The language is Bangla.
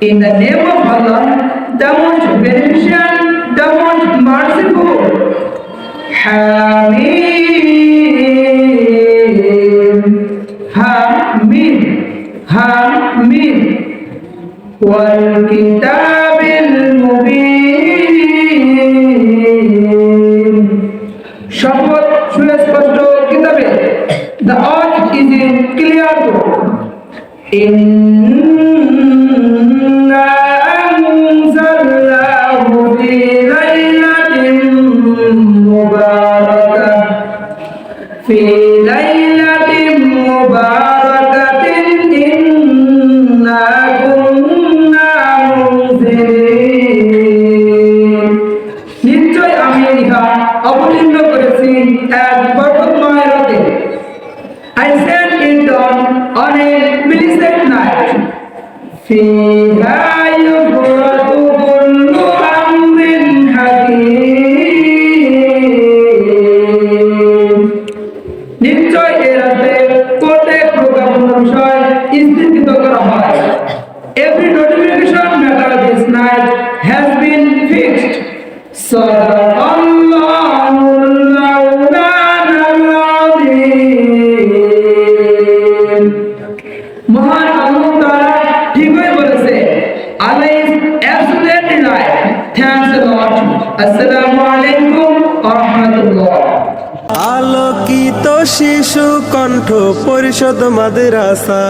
In the name of Allah, the most beneficent, the most merciful. Hameen. Hameen. Hameen. Wal kitab. শপথ সুস্পষ্ট কিতাবে the earth is in clear book إنا أنزلناه في ليلة مباركة في ليلة مباركة millisecond night. فيها আলোকিত শিশু কণ্ঠ পরিষদ মাদ্রাসা।